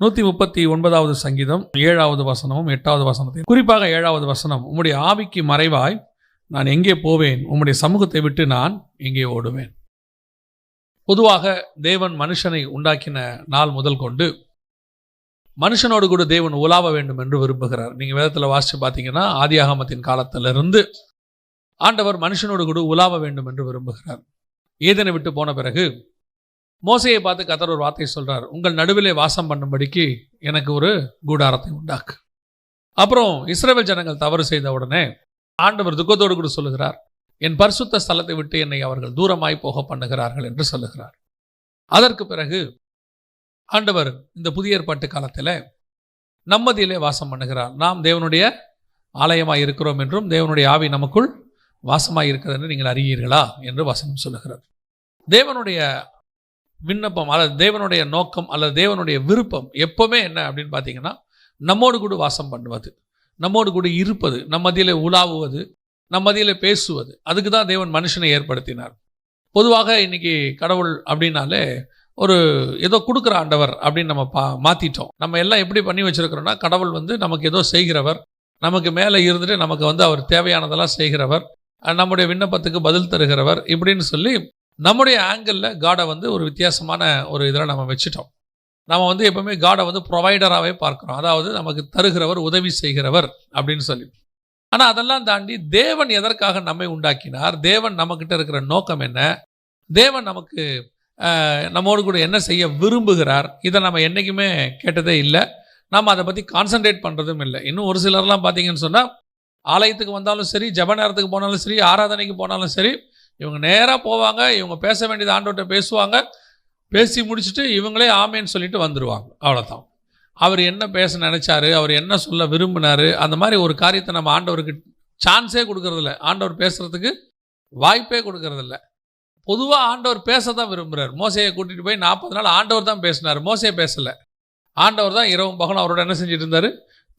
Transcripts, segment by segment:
நூற்றி முப்பத்தி ஒன்பதாவது சங்கீதம் ஏழாவது வசனமும் எட்டாவது வசனத்தையும். குறிப்பாக ஏழாவது வசனம் உம்முடைய ஆவிக்கு மறைவாய் நான் எங்கே போவேன்? உம்முடைய சமூகத்தை விட்டு நான் எங்கே ஓடுவேன்? பொதுவாக தேவன் மனுஷனை உண்டாக்கின நாள் முதல் கொண்டு மனுஷனோடு கூட தேவன் உலாவ வேண்டும் என்று விரும்புகிறார். நீங்கள் வேதத்தில் வாசித்து பார்த்தீங்கன்னா ஆதியாகமத்தின் காலத்திலிருந்து ஆண்டவர் மனுஷனோடு கூட உலாவ வேண்டும் என்று விரும்புகிறார். ஏதனை விட்டு போன பிறகு மோசையை பார்த்து கத்தர் ஒரு வார்த்தை சொல்கிறார் உங்கள் நடுவிலே வாசம் பண்ணும்படிக்கு எனக்கு ஒரு கூடாரத்தை உண்டாக்கு. அப்புறம் இஸ்ரேல் ஜனங்கள் தவறு செய்த உடனே ஆண்டவர் துக்கத்தோடு கூட சொல்லுகிறார் என் பரிசுத்த ஸ்தலத்தை விட்டு என்னை அவர்கள் தூரமாய் போக பண்ணுகிறார்கள் என்று சொல்லுகிறார். அதற்கு பிறகு ஆண்டவர் இந்த புதிய ஏற்பாட்டு காலத்தில் நம்மதியிலே வாசம் பண்ணுகிறார் நாம் தேவனுடைய ஆலயமாக இருக்கிறோம் என்றும் தேவனுடைய ஆவி நமக்குள் வாசமாக இருக்கிறது என்று நீங்கள் அறியீர்களா? என்று வசனம் சொல்லுகிறார். தேவனுடைய விண்ணப்பம் அல்லது தேவனுடைய நோக்கம் அல்லது தேவனுடைய விருப்பம் எப்போவுமே என்ன அப்படின்னு பார்த்தீங்கன்னா நம்மோடு கூட வாசம் பண்ணுவது நம்மோடு கூட இருப்பது நம்ம மதியில் உலாவுவது நம்ம அதில் பேசுவது அதுக்கு தான் தேவன் மனுஷனை ஏற்படுத்தினார். பொதுவாக இன்னைக்கு கடவுள் அப்படின்னாலே ஒரு ஏதோ கொடுக்குற ஆண்டவர் அப்படின்னு நம்ம பா மாற்றிட்டோம் நம்ம எல்லாம் எப்படி பண்ணி வச்சுருக்கிறோன்னா கடவுள் வந்து நமக்கு ஏதோ செய்கிறவர் நமக்கு மேலே இருந்துட்டு நமக்கு வந்து அவர் தேவையானதெல்லாம் செய்கிறவர் நம்முடைய விண்ணப்பத்துக்கு பதில் தருகிறவர் இப்படின்னு சொல்லி நம்முடைய ஆங்கிளில் காடை வந்து ஒரு வித்தியாசமான ஒரு இதில் நம்ம வச்சுட்டோம். நம்ம வந்து எப்பவுமே காடை வந்து ப்ரொவைடராகவே பார்க்குறோம். அதாவது நமக்கு தருகிறவர் உதவி செய்கிறவர் அப்படின்னு சொல்லி. ஆனால் அதெல்லாம் தாண்டி தேவன் எதற்காக நம்மை உண்டாக்கினார்? தேவன் நம்மக்கிட்ட இருக்கிற நோக்கம் என்ன? தேவன் நமக்கு நம்மோடு கூட என்ன செய்ய விரும்புகிறார்? இதை நம்ம என்றைக்குமே கேட்டதே இல்லை. நம்ம அதை பற்றி கான்சென்ட்ரேட் பண்ணுறதும் இல்லை. இன்னும் ஒரு சிலர்லாம் பார்த்தீங்கன்னு சொன்னால் ஆலயத்துக்கு வந்தாலும் சரி ஜெப நேரத்துக்கு போனாலும் சரி ஆராதனைக்கு போனாலும் சரி இவங்க நேராக போவாங்க இவங்க பேச வேண்டியது ஆண்டவர்கிட்ட பேசுவாங்க. பேசி முடிச்சுட்டு இவங்களே ஆமேன்னு சொல்லிட்டு வந்துடுவாங்க அவ்வளோதான் அவர் என்ன பேச நினச்சாரு அவர் என்ன சொல்ல விரும்பினாரு அந்த மாதிரி ஒரு காரியத்தை நம்ம ஆண்டவருக்கு சான்ஸே கொடுக்கறதில்ல. ஆண்டவர் பேசுகிறதுக்கு வாய்ப்பே கொடுக்கறதில்ல. பொதுவாக ஆண்டவர் பேச தான் விரும்புகிறார் மோசையை கூட்டிகிட்டு போய் நாற்பது நாள் ஆண்டவர் தான் பேசினார். மோசையை பேசலை. ஆண்டவர் தான் இரவும் பகலும் அவரோட என்ன செஞ்சுட்டு இருந்தார்?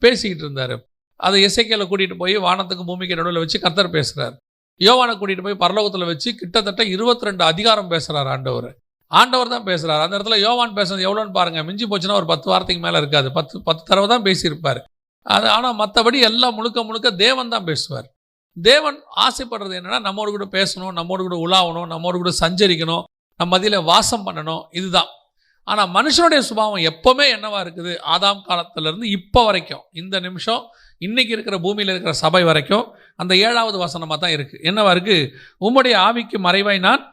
பேசிக்கிட்டு இருந்தார். அதை இசைக்கையில் கூட்டிகிட்டு போய் வானத்துக்கு பூமிக்கு நடுவில் வச்சு கர்த்தர் பேசுகிறார் யோவானை கூட்டிகிட்டு போய் பரலோகத்தில் வச்சு கிட்டத்தட்ட இருபத்தி ரெண்டு அதிகாரம் பேசுகிறார் ஆண்டவர். ஆண்டவர் தான் பேசுகிறார் அந்த இடத்துல யோவான் பேசுறது எவ்வளோன்னு பாருங்கள் மிஞ்சி போச்சுன்னா ஒரு பத்து வாரத்துக்கு மேலே இருக்காது. பத்து பத்து தடவை தான் பேசியிருப்பார். அது ஆனால் மற்றபடி எல்லாம் முழுக்க முழுக்க தேவன் தான் பேசுவார். தேவன் ஆசைப்படுறது என்னென்னா நம்மோடு கூட பேசணும் நம்மோடு கூட உலாவணும் நம்மோடு கூட சஞ்சரிக்கணும் நம்ம மதியில் வாசம் பண்ணணும். இதுதான். ஆனால் மனுஷனுடைய சுபாவம் எப்போவுமே என்னவாக இருக்குது? ஆதாம் காலத்துலேருந்து இப்போ வரைக்கும். இந்த நிமிஷம் இன்றைக்கி இருக்கிற பூமியில் இருக்கிற சபை வரைக்கும் அந்த ஏழாவது வசனமாக தான் இருக்குது என்னவா இருக்குது உம்முடைய ஆவிக்கு மறைவாய் நான்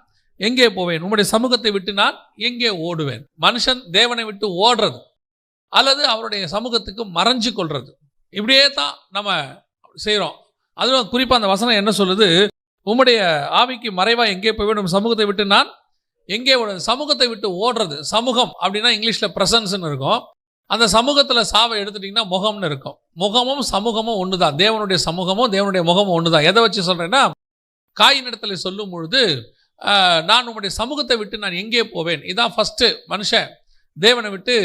எங்கே போவேன்? உம்முடைய சமூகத்தை விட்டு நான் எங்கே ஓடுவேன்? மனுஷன் தேவனை விட்டு ஓடுறது அல்லது அவருடைய சமூகத்துக்கு மறைஞ்சு கொள்வது இப்படியே தான் நம்ம செய்கிறோம் அதுவும் குறிப்பாக அந்த வசனம் என்ன சொல்லுது? உம்முடைய ஆவிக்கு மறைவாக எங்கே போவேன்? உம் சமூகத்தை விட்டு நான் எங்கே ஓடுறது? சமூகத்தை விட்டு ஓடுறது. சமூகம் அப்படின்னா இங்கிலீஷில் ப்ரெசன்ஸ்னு இருக்கும். அந்த சமூகத்தில் சாவை எடுத்துட்டிங்கன்னா முகம்னு இருக்கும். முகமும் சமூகமும் ஒன்று தான் தேவனுடைய சமூகமும் தேவனுடைய முகமும் ஒன்று தான் எதை வச்சு சொல்கிறேன்னா காயின் இடத்துல சொல்லும் பொழுது நான் உம்முடைய சமூகத்தை விட்டு நான் எங்கே போவேன்? இதான் ஃபஸ்ட்டு மனுஷன். தேவனை விட்டு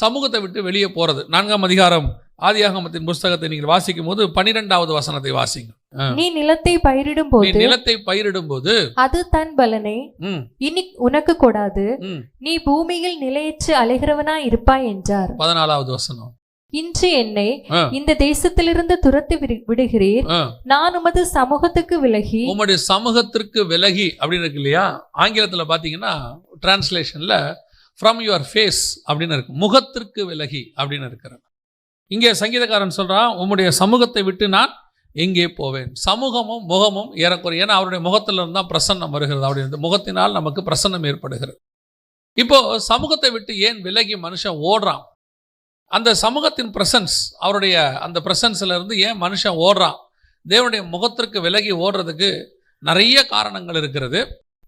சமூகத்தை விட்டு வெளியே போகிறது நான்காம் அதிகாரம் ஆதியாகமத்தின் புஸ்தகத்தை நீங்கள் வாசிக்கும் போது பன்னிரெண்டாவது வசனத்தை வாசிங்க. நீ நிலத்தை பயிரிடும் போது நிலத்தை பயிரிடும் போது அது தன் பலனை இனி உனக்கு கொடாது. நீ பூமியில் நிலையற்று அலைகிறவனாய் இருப்பாய் என்றார். பதினாலாவது வசனம். இன்று என்னை. இந்த தேசத்திலிருந்து துரத்தி விடு- விடுகிறீர். நான் உமது சமூகத்துக்கு விலகி உம்முடைய சமூகத்திற்கு விலகி அப்படின்னு இருக்கு இல்லையா? ஆங்கிலத்துல பாத்தீங்கன்னா டிரான்ஸ்லேஷன்ல ஃப்ரம் யுவர் ஃபேஸ் அப்படின்னு இருக்கு. முகத்திற்கு விலகி அப்படின்னு இருக்கிறது. இங்கே சங்கீதக்காரன் சொல்றான் உம்முடைய சமூகத்தை விட்டு நான் எங்கே போவேன்? சமூகமும் முகமும் ஏறக்குறைய ஏன்னா அவருடைய முகத்துல இருந்து தான் பிரசன்னம் வருகிறது. அவருடைய முகத்தினால் நமக்கு பிரசன்னம் ஏற்படுகிறது. இப்போ சமூகத்தை விட்டு ஏன் விலகி மனுஷன் ஓடுறான்? அந்த சமூகத்தின் பிரசன்ஸ் அவருடைய அந்த பிரசன்ஸ்ல இருந்து ஏன் மனுஷன் ஓடுறான்? தேவனுடைய முகத்திற்கு விலகி ஓடுறதுக்கு நிறைய காரணங்கள் இருக்கிறது.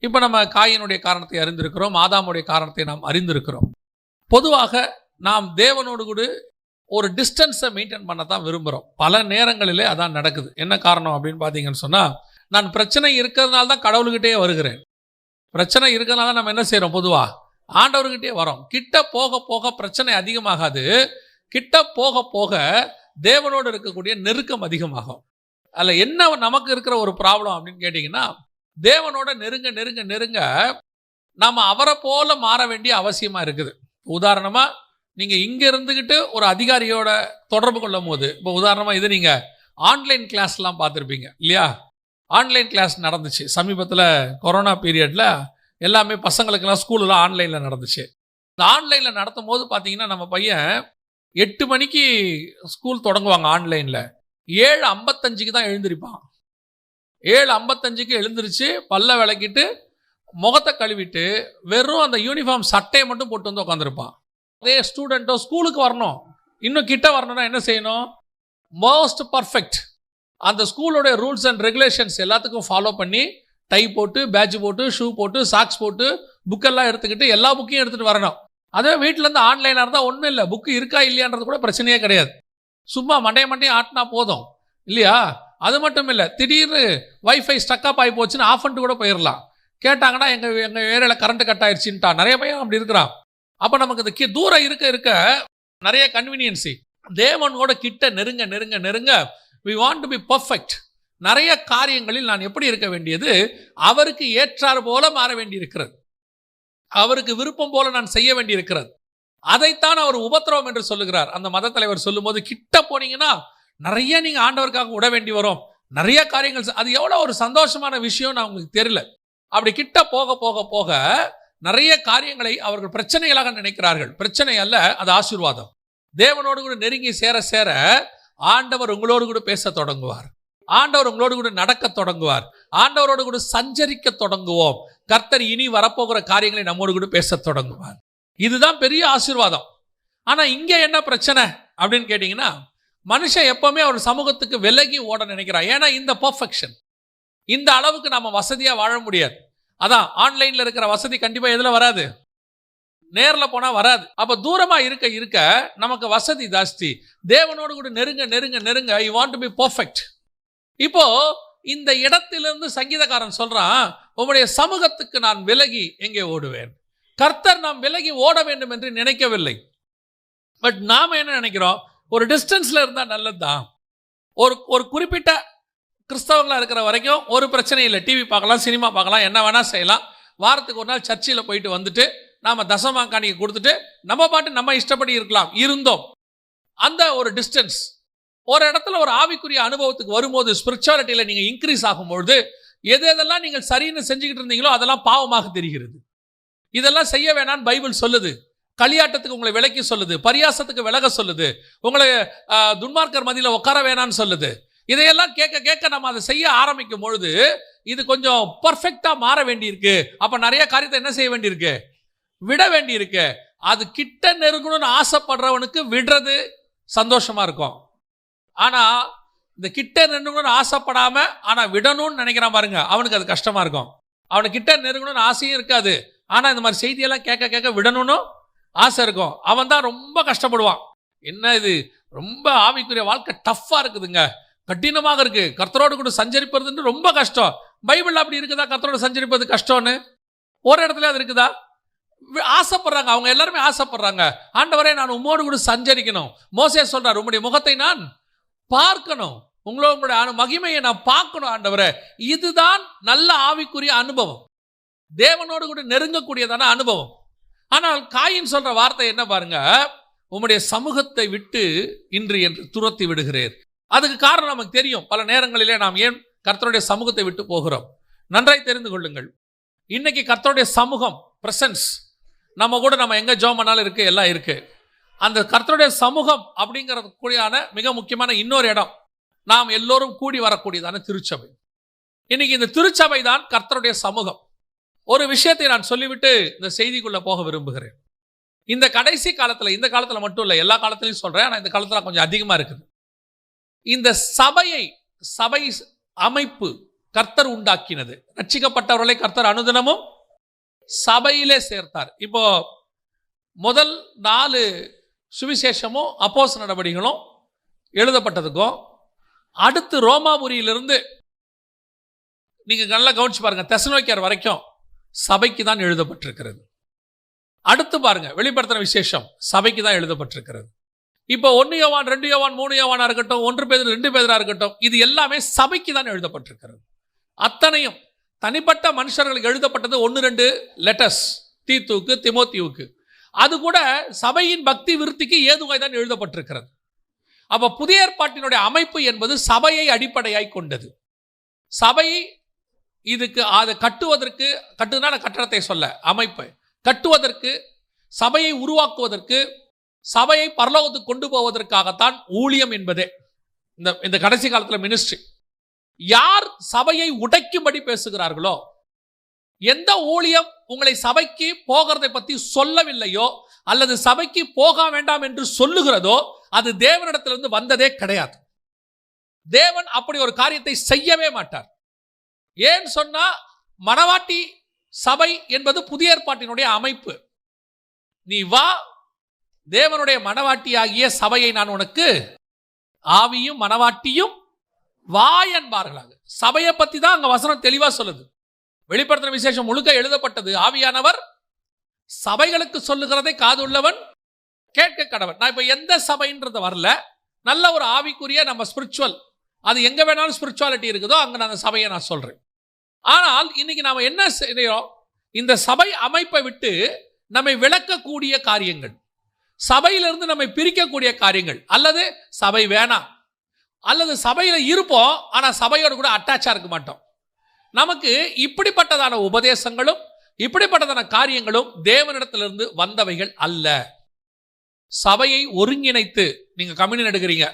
இப்போ நம்ம காயினுடைய காரணத்தை அறிந்திருக்கிறோம் ஆதாமுடைய காரணத்தை நாம் அறிந்திருக்கிறோம். பொதுவாக நாம் தேவனோடு கூட ஒரு டிஸ்டன்ஸை மெயின்டைன் பண்ண தான் விரும்புகிறோம் பல நேரங்களிலே அதான் நடக்குது. என்ன காரணம் அப்படின்னு பார்த்தீங்கன்னு சொன்னால் நான் பிரச்சனை இருக்கிறதுனால தான் கடவுள்கிட்டே வருகிறேன். பிரச்சனை இருக்கிறதுனால தான் நம்ம என்ன செய்கிறோம் பொதுவாக ஆண்டவர்கிட்டே வரோம். கிட்ட போக போக பிரச்சனை அதிகமாகாது. கிட்ட போக போக தேவனோடு இருக்கக்கூடிய நெருக்கம் அதிகமாகும். அதில் என்ன நமக்கு இருக்கிற ஒரு ப்ராப்ளம் அப்படின்னு கேட்டிங்கன்னா தேவனோட நெருங்க நெருங்க நெருங்க நாம் அவரை போல மாற வேண்டிய அவசியமாக இருக்குது. உதாரணமாக நீங்கள் இங்கே இருந்துக்கிட்டு ஒரு அதிகாரியோட தொடர்பு கொள்ளும் போது இப்போ உதாரணமாக இது நீங்கள் ஆன்லைன் கிளாஸ்லாம் பார்த்துருப்பீங்க இல்லையா? ஆன்லைன் கிளாஸ் நடந்துச்சு. சமீபத்தில் கொரோனா பீரியடில் எல்லாமே பசங்களுக்கெல்லாம் ஸ்கூலெலாம் ஆன்லைனில் நடந்துச்சு. இந்த ஆன்லைனில் நடத்தும் போது பார்த்தீங்கன்னா நம்ம பையன் எட்டு மணிக்கு ஸ்கூல் தொடங்குவாங்க ஆன்லைனில் ஏழு ஐம்பத்தஞ்சுக்கு தான் எழுந்திருப்பான். ஏழு ஐம்பத்தஞ்சுக்கு எழுந்திருச்சு பல்ல விளக்கிட்டு முகத்தை கழுவிட்டு வெறும் அந்த யூனிஃபார்ம் சட்டையை மட்டும் போட்டு வந்து உட்காந்துருப்பான் அதே ஸ்டூடெண்ட்டோ ஸ்கூலுக்கு வரணும். இன்னும் கிட்ட வரணும்னா என்ன செய்யணும்? மோஸ்ட் பர்ஃபெக்ட் அந்த ஸ்கூலோடைய ரூல்ஸ் அண்ட் ரெகுலேஷன்ஸ் எல்லாத்துக்கும் ஃபாலோ பண்ணி டை போட்டு பேட்ச் போட்டு ஷூ போட்டு சாக்ஸ் போட்டு புக்கெல்லாம் எடுத்துக்கிட்டு எல்லா புக்கையும் எடுத்துகிட்டு வரணும். அதே வீட்டிலேருந்து ஆன்லைனாக இருந்தால் ஒன்றும் இல்லை. புக்கு இருக்கா இல்லையான்றது கூட பிரச்சனையே கிடையாது. சும்மா மண்டைய மண்டையும் ஆட்டினா போதும். இல்லையா? அது மட்டும் இல்லை. திடீர்னு வைஃபை ஸ்டக்கப் ஆகி போச்சுன்னு ஆஃப் பண்ணிட்டு கூட போயிடலாம் கேட்டாங்கன்னா எங்கள் எங்கள் ஏரியாவில் கரண்ட் கட் ஆயிடுச்சுன்ட்டா நிறைய பையன் அப்படி இருக்கிறான். அப்போ நமக்கு இது கி- தூரம் இருக்க இருக்க நிறைய கன்வீனியன்சி தேவனோட கிட்ட நெருங்க நெருங்க நெருங்க. We want to be perfect நிறைய காரியங்களில் நான் எப்படி இருக்க வேண்டியது? அவருக்கு ஏற்றாறு போல மாற வேண்டியிருக்கிறது. அவருக்கு விருப்பம் போல நான் செய்ய வேண்டியிருக்கிறது. அதைத்தான் அவர் உபத்திரவம் என்று சொல்லுகிறார். அந்த மத தலைவர் சொல்லும்போது கிட்ட போனீங்கன்னா நிறைய நீங்க ஆண்டவருக்காக விட வேண்டி வரும். நிறைய காரியங்கள் அது எவ்வளவு ஒரு சந்தோஷமான விஷயம் நான் உங்களுக்கு தெரியல. அப்படி கிட்ட போக போக போக நிறைய காரியங்களை அவர்கள் பிரச்சனைகளாக நினைக்கிறார்கள். பிரச்சனை அல்ல அது ஆசீர்வாதம். தேவனோடு கூட நெருங்கி சேர சேர ஆண்டவர் உங்களோடு கூட பேச தொடங்குவார். ஆண்டவர் உங்களோடு கூட நடக்க தொடங்குவார். ஆண்டவரோடு கூட சஞ்சரிக்க தொடங்குவோம். கர்த்தர் இனி வரப்போகிற காரியங்களை நம்மோடு கூட பேச தொடங்குவார். இதுதான் பெரிய ஆசீர்வாதம். ஆனால் இங்கே என்ன பிரச்சனை அப்படின்னு கேட்டிங்கன்னா மனுஷன் எப்பவுமே அவர் சமூகத்துக்கு விலகி ஓட நினைக்கிறான். ஏன்னா இந்த பர்ஃபெக்ஷன் இந்த அளவுக்கு நம்ம வசதியாக வாழ முடியாது. அதான் ஆன்லைனில் இருக்கிற வசதி கண்டிப்பாக எதில் வராது? நேரில் போனால் வராது. அப்போ தூரமாக இருக்க இருக்க நமக்கு வசதி ஜாஸ்தி. தேவனோடு கூட நெருங்க நெருங்க நெருங்க. I want to be perfect இப்போ இந்த இடத்திலிருந்து சங்கீதக்காரன் சொல்றான் உம்முடைய சமூகத்துக்கு நான் விலகி எங்கே ஓடுவேன்? கர்த்தர் நாம் விலகி ஓட வேண்டும் என்று நினைக்கவில்லை. பட் நாம் என்ன நினைக்கிறோம்? ஒரு டிஸ்டன்ஸில் இருந்தால் நல்லதுதான். ஒரு ஒரு குறிப்பிட்ட கிறிஸ்தவங்களாக இருக்கிற வரைக்கும் ஒரு பிரச்சனை இல்லை. டிவி பார்க்கலாம் சினிமா பார்க்கலாம் என்ன வேணால் செய்யலாம். வாரத்துக்கு ஒரு நாள் சர்ச்சில் போயிட்டு வந்துட்டு நாம் தசமா காணிக்கை கொடுத்துட்டு நம்ம பாட்டு நம்ம இஷ்டப்படி இருக்கலாம். இருந்தோம். அந்த ஒரு டிஸ்டன்ஸ் ஒரு இடத்துல ஒரு ஆவிக்குரிய அனுபவத்துக்கு வரும்போது ஸ்பிரிச்சுவாலிட்டியில் நீங்கள் இன்க்ரீஸ் ஆகும்பொழுது எது எதெல்லாம் நீங்கள் சரின்னு செஞ்சுக்கிட்டு இருந்தீங்களோ அதெல்லாம் பாவமாக தெரிகிறது. இதெல்லாம் செய்ய வேணாம்னு பைபிள் சொல்லுது. களியாட்டத்துக்கு உங்களை விலக்கி சொல்லுது. பரியாசத்துக்கு விலக சொல்லுது. உங்களை துன்மார்க்கர் மதியில் உட்கார வேணாம்னு சொல்லுது. இதையெல்லாம் கேட்க கேட்க நம்ம அதை செய்ய ஆரம்பிக்கும் பொழுது இது கொஞ்சம் பர்ஃபெக்டாக மாற வேண்டியிருக்கு. அப்போ நிறைய காரியத்தை என்ன செய்ய வேண்டியிருக்கு? விட வேண்டியிருக்கு. அது கிட்ட நெருங்கணும்னு ஆசைப்படுறவனுக்கு விடுறது சந்தோஷமாக இருக்கும். ஆனால் இந்த கிட்ட நெருங்கணும்னு ஆசைப்படாமல் ஆனால் விடணும்னு நினைக்கிறான் பாருங்க. அவனுக்கு அது கஷ்டமாக இருக்கும். அவனுக்கு கிட்ட நெருங்கணும்னு ஆசையும் இருக்காது. ஆனால் இந்த மாதிரி செய்தியெல்லாம் கேட்க கேட்க விடணும்னு ஆசை இருக்கும். அவன் தான் ரொம்ப கஷ்டப்படுவான். என்ன இது? ரொம்ப ஆவிக்குரிய வாழ்க்கை டஃப்பாக இருக்குதுங்க. கடினமாக இருக்குது கர்த்தரோடு கூட சஞ்சரிப்பதுன்னு ரொம்ப கஷ்டம். பைபிள் அப்படி இருக்குதா? கர்த்தரோடு சஞ்சரிப்பது கஷ்டம்னு? ஒரு இடத்துல அது இருக்குதா? வி- ஆசைப்படுறாங்க. அவங்க எல்லாருமே ஆசைப்படுறாங்க. ஆண்டவரே நான் உம்மோடு கூட சஞ்சரிக்கணும். மோசே சொல்கிறார் உம்முடைய முகத்தை நான் பார்க்கணும். உங்களோட உங்களுடைய அனு- மகிமையை நான் பார்க்கணும் ஆண்டவரை. இதுதான் நல்ல ஆவிக்குரிய அனுபவம். தேவனோடு கூட நெருங்கக்கூடியதான அனுபவம். ஆனால் காயின் சொல்ற வார்த்தை என்ன பாருங்க? உம்முடைய சமூகத்தை விட்டு இன்று என்று துரத்தி விடுகிறேன் அதுக்கு காரணம் நமக்கு தெரியும். பல நேரங்களிலே நாம் ஏன் கர்த்தருடைய சமூகத்தை விட்டு போகிறோம்? நன்றாய் தெரிந்து கொள்ளுங்கள். இன்னைக்கு கர்த்தருடைய சமூகம் பிரசன்ஸ் நம்ம கூட நம்ம எங்கே ஜோம் பண்ணாலும் எல்லாம் இருக்குது அந்த கர்த்தருடைய சமூகம் அப்படிங்கிறது கூடியான மிக முக்கியமான இன்னொரு இடம். நாம் எல்லோரும் கூடி வரக்கூடியதான திருச்சபை. இன்னைக்கு இந்த திருச்சபை தான் கர்த்தருடைய சமூகம். ஒரு விஷயத்தை நான் சொல்லிவிட்டு இந்த செய்திக்குள்ளே போக விரும்புகிறேன். இந்த கடைசி காலத்தில் இந்த காலத்தில் மட்டும் இல்லை எல்லா காலத்திலையும் சொல்கிறேன் ஆனால் இந்த காலத்தில் கொஞ்சம் அதிகமாக இருக்குது. இந்த சபையை சபை அமைப்பு கர்த்தர் உண்டாக்கினது. ரட்சிக்கப்பட்டவர்களை கர்த்தர் அனுதினமும் சபையிலே சேர்த்தார். இப்போ முதல் நாலு சுவிசேஷமும் அப்போஸ் நடவடிக்கைகளும் எழுதப்பட்டதுக்கும் அடுத்து ரோமாபுரியிலிருந்து நீங்கள் நல்லா கவனிச்சு பாருங்கள் தெசனோக்கியார் வரைக்கும் சபைக்கு தான் எழுதப்பட்டிருக்கிறது. அடுத்து பாருங்க வெளிப்படுத்தின விசேஷம் சபைக்கு தான் எழுதப்பட்டிருக்கிறது. இப்போ ஒன்று யோவான் ரெண்டு யோவான் மூணு யோவானா இருக்கட்டும் ஒன்று பேர் ரெண்டு பேராக இருக்கட்டும் இது எல்லாமே சபைக்கு தான் எழுதப்பட்டிருக்கிறது. அத்தனையும் தனிப்பட்ட மனுஷர்களுக்கு எழுதப்பட்டது ஒன்று ரெண்டு லெட்டர்ஸ் தீத்துவுக்கு திமோத்தியுவுக்கு. அது கூட சபையின் பக்தி விருத்திக்கு ஏதுவாய் தான் எழுதப்பட்டிருக்கிறது. அப்போ புதிய ஏற்பாட்டினுடைய அமைப்பு என்பது சபையை அடிப்படையாய் கொண்டது. சபை இதுக்கு அதை கட்டுவதற்கு கட்டுனா கட்டணத்தை சொல்ல அமைப்பு. கட்டுவதற்கு சபையை உருவாக்குவதற்கு சபையை பரலோகத்துக்கு கொண்டு போவதற்காகத்தான் ஊழியம் என்பதே. இந்த இந்த கடைசி காலத்தில் மினிஸ்ட்ரி யார் சபையை உடைக்கும்படி பேசுகிறார்களோ எந்த ஊழியம் உங்களை சபைக்கு போகிறதை பற்றி சொல்லவில்லையோ அல்லது சபைக்கு போக வேண்டாம் என்று சொல்லுகிறதோ அது தேவனிடத்திலிருந்து வந்ததே கிடையாது. தேவன் அப்படி ஒரு காரியத்தை செய்யவே மாட்டார். ஏன் சொன்னா மணவாட்டி சபை என்பது புதிய ஏற்பாட்டினுடைய அமைப்பு. நீ வா தேவனுடைய மணவாட்டியாகிய சபையை நான் உனக்கு ஆவியும் மணவாட்டியும் வா என்பார்களாக. சபையை பத்தி தான் அங்க வசனம் தெளிவா சொல்லுது. வெளிப்படுத்தின விசேஷம் முழுக்க எழுதப்பட்டது. ஆவியானவர் சபைகளுக்கு சொல்லுகிறதை காது உள்ளவன் கேட்க கடவன். நான் இப்ப எந்த சபைன்றது வரல. நல்ல ஒரு ஆவிக்குரிய நம்ம ஸ்பிரிச்சுவல் அது எங்க வேணாலும் ஸ்பிரிச்சுவாலிட்டி இருக்குதோ அங்க நான் அந்த சபையை நான் சொல்றேன். ஆனால் இன்னைக்கு நாம என்ன செய்யறோம்? இந்த சபை அமைப்பை விட்டு நம்மை விளக்கக்கூடிய காரியங்கள். சபையிலிருந்து நம்மை பிரிக்கக்கூடிய காரியங்கள். அல்லது சபை வேணாம். அல்லது சபையில இருப்போம் ஆனா சபையோடு கூட அட்டாச்சா இருக்க மாட்டோம். நமக்கு இப்படிப்பட்டதான உபதேசங்களும் இப்படிப்பட்டதான காரியங்களும் தேவனிடத்திலிருந்து வந்தவைகள் அல்ல. சபையை ஒருங்கிணைத்து நீங்க கம்யூனியன் எடுக்கிறீங்க.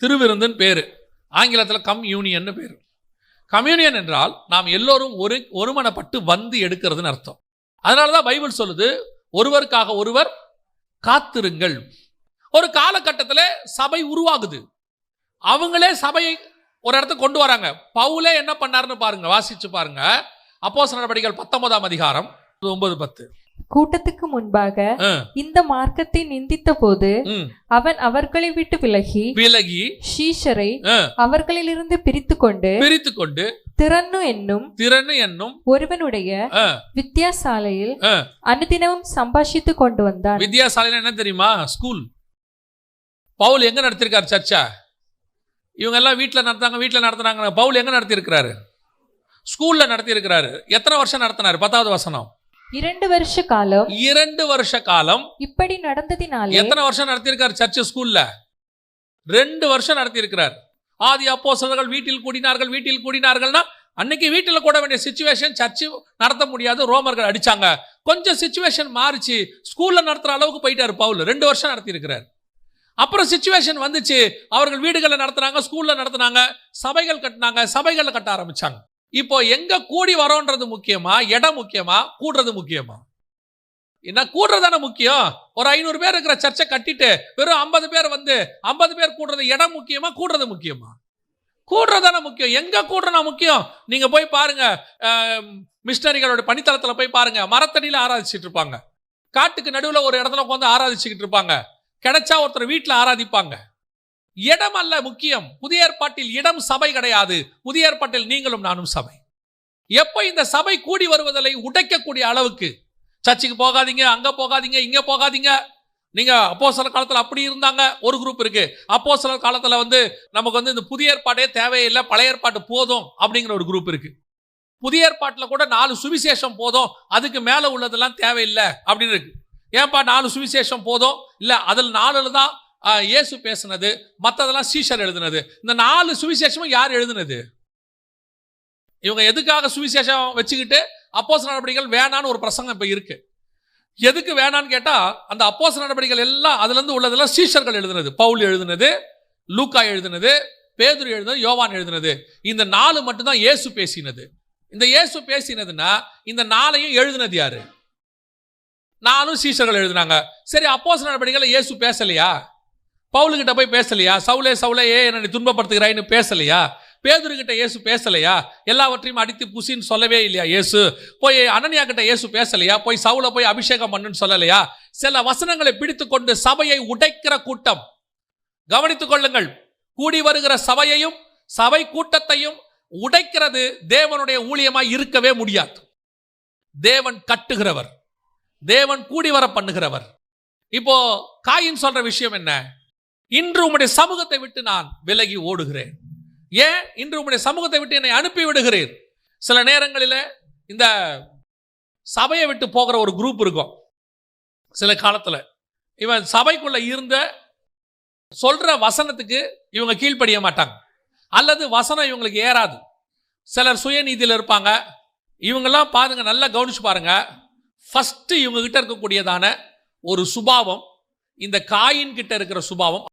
திருவிருந்துன்னு பேரு. ஆங்கிலத்தில் கம் யூனியன் பேரு. கம்யூனியன் என்றால் நாம் எல்லோரும் ஒரு ஒருமனப்பட்டு வந்து எடுக்கிறதுன்னு அர்த்தம். அதனால தான் பைபிள் சொல்லுது ஒருவருக்காக ஒருவர் காத்திருங்கள். ஒரு காலகட்டத்தில் சபை உருவாகுது. அவங்களே சபையை ஒரு இடத்துக்கு கொண்டு வராங்க. பவுலே என்ன பண்ணாருன்னு பாருங்க வாசிச்சு பாருங்க. அப்போஸ் நடவடிக்கைகள் பத்தொன்பதாம் அதிகாரம் ஒன்பது பத்து. கூட்டத்துக்கு முன்பாக இந்த மார்க்கத்தை நிந்தித்த போது அவன் அவர்களை விட்டு விலகி விலகி ஷீஷரை அவர்களிலிருந்து பிரித்து கொண்டு பிரித்து கொண்டு திறன்னு என்னும் திறனு என்னும் ஒருவனுடைய வித்தியாசாலையில் அனுதினமும் சம்பாஷித்து கொண்டு வந்தான். வித்யாசாலையில என்ன தெரியுமா? ஸ்கூல். பவுல் எங்க நடத்திருக்காரு சர்ச்சா? இவங்க எல்லாம் வீட்டில் நடத்தாங்க வீட்டில் நடத்துனாங்க பவுல் எங்க நடத்தியிருக்கிறாரு? ஸ்கூல்ல நடத்தியிருக்கிறாரு. எத்தனை வருஷம் நடத்தினாரு? பத்தாவது வசனம். இரண்டு வருஷ காலம். இரண்டு வருஷ காலம். இப்படி நடந்ததினாலே எத்தனை வருஷம் நடத்தியிருக்காரு சர்ச் ஸ்கூல்ல? ரெண்டு வருஷம் நடத்தியிருக்கிறார். ஆதி அப்போஸ்தலர்கள் வீட்டில் கூடினார்கள் வீட்டில் கூடினார்கள்னா அன்னைக்கு வீட்டில் கூட வேண்டிய சுச்சுவேஷன் சர்ச்சு நடத்த முடியாது ரோமர்கள் அடிச்சாங்க. கொஞ்சம் சுச்சுவேஷன் மாறிச்சு. ஸ்கூல்ல நடத்துற அளவுக்கு போயிட்டாரு பவுல். ரெண்டு வருஷம் நடத்தியிருக்கிறார். அப்புறம் சுச்சுவேஷன் வந்துச்சு. அவர்கள் வீடுகளில் நடத்துனாங்க ஸ்கூலில் நடத்துனாங்க சபைகள் கட்டினாங்க சபைகளில் கட்ட ஆரம்பிச்சாங்க. இப்போ எங்க கூடி வரோன்றது முக்கியமா? இடம் முக்கியமா? கூடுறது முக்கியமா? என்ன கூடுறதானே முக்கியம். ஒரு ஐநூறு பேர் இருக்கிற சர்ச்சை கட்டிட்டு வெறும் ஐம்பது பேர் வந்து ஐம்பது பேர் கூடுறது இடம் முக்கியமா கூடுறது முக்கியமா? கூடுறதானே முக்கியம். எங்க கூடுறனா முக்கியம்? நீங்க போய் பாருங்க மிஷினரிகளோட பணித்தளத்தில் போய் பாருங்க. மரத்தடியில் ஆராதிச்சிட்டு இருப்பாங்க. காட்டுக்கு நடுவில் ஒரு இடத்துல உட்காந்து ஆராதிச்சுக்கிட்டு இருப்பாங்க. கிடைச்சா ஒருத்தர் வீட்டில் ஆராதிப்பாங்க. இடம் அல்ல முக்கியம். புதிய ஏற்பாட்டில் இடம் சபை கிடையாது. புதிய ஏற்பாட்டில் நீங்களும் நானும் சபை. எப்போ இந்த சபை கூடி வருவதை உடைக்கக்கூடிய அளவுக்கு சர்ச்சுக்கு போகாதீங்க அங்கே போகாதீங்க இங்கே போகாதீங்க. நீங்கள் அப்போ சில காலத்தில் அப்படி இருந்தாங்க. ஒரு குரூப் இருக்கு. அப்போ சில காலத்தில் வந்து நமக்கு வந்து இந்த புதிய ஏற்பாடே தேவையில்லை பழைய ஏற்பாடு போதும் அப்படிங்கிற ஒரு குரூப் இருக்கு. புதிய ஏற்பாட்டில் கூட நாலு சுவிசேஷம் போதும். அதுக்கு மேலே உள்ளதெல்லாம் தேவையில்லை அப்படின்னு இருக்கு. ஏன்பா நாலு சுவிசேஷம் போதும்? இல்லை அதில் நாலில் தான் இயேசு பேசுனது மற்றதெல்லாம் சீஷர் எழுதுனது. இந்த நாலு சுவிசேஷமும் யார் எழுதுனது? இவங்க எதுக்காக சுவிசேஷம் வச்சுக்கிட்டு அப்போஸ் நடவடிக்கைகள் வேணான்னு ஒரு பிரசங்கம் இப்போ இருக்கு. எதுக்கு வேணான்னு கேட்டால் அந்த அப்போஸ் நடவடிக்கைகள் எல்லாம் அதுலேருந்து உள்ளதெல்லாம் சீஷர்கள் எழுதுனது. பவுல் எழுதுனது லூக்கா எழுதுனது பேதுரு எழுதுனது யோவான் எழுதுனது. இந்த நாலு மட்டும்தான் இயேசு பேசினது. இந்த இயேசு பேசினதுன்னா இந்த நாளையும் எழுதுனது யாரு? நானும் சீஷர்கள் எழுதினாங்க. சரி அப்போஸ் நடவடிக்கைகளை இயேசு பேசலையா? பவுலுக்கிட்ட போய் பேசலையா? சவுலே சவுலே ஏ என்னை துன்பப்படுத்துகிறாயின்னு பேசலையா? பேதுருக்கிட்ட இயேசு பேசலையா? எல்லாவற்றையும் அடித்து புசின்னு சொல்லவே இல்லையா இயேசு? போய் அனன்யா கிட்ட இயேசு பேசலையா? போய் சவுல போய் அபிஷேகம் பண்ணுன்னு சொல்லலையா? சில வசனங்களை பிடித்து கொண்டு சபையை உடைக்கிற கூட்டம். கவனித்துக் கொள்ளுங்கள். கூடி வருகிற சபையையும் சபை கூட்டத்தையும் உடைக்கிறது தேவனுடைய ஊழியமாய் இருக்கவே முடியாது. தேவன் கட்டுகிறவர். தேவன் கூடி வர பண்ணுகிறவர் இப்போ காயின் சொல்ற விஷயம் என்ன? இன்று உம்முடைய சமூகத்தை விட்டு நான் விலகி ஓடுகிறேன். ஏன்? இன்று உம்முடைய சமூகத்தை விட்டு என்னை அனுப்பி விடுகிறீர். சில நேரங்களில் இந்த சபையை விட்டு போகிற ஒரு குரூப் இருக்கும். சில காலத்தில். இவன் சபைக்குள்ளே இருந்த சொல்கிற வசனத்துக்கு இவங்க கீழ்ப்படிய மாட்டாங்க. அல்லது வசனம் இவங்களுக்கு ஏறாது. சிலர் சுயநீதியில் இருப்பாங்க. இவங்கெல்லாம் பாருங்கள் நல்லா கவனிச்சு பாருங்கள் ஃபஸ்ட்டு இவங்ககிட்ட இருக்கக்கூடியதான ஒரு சுபாவம் இந்த காயின் கிட்ட இருக்கிற சுபாவம்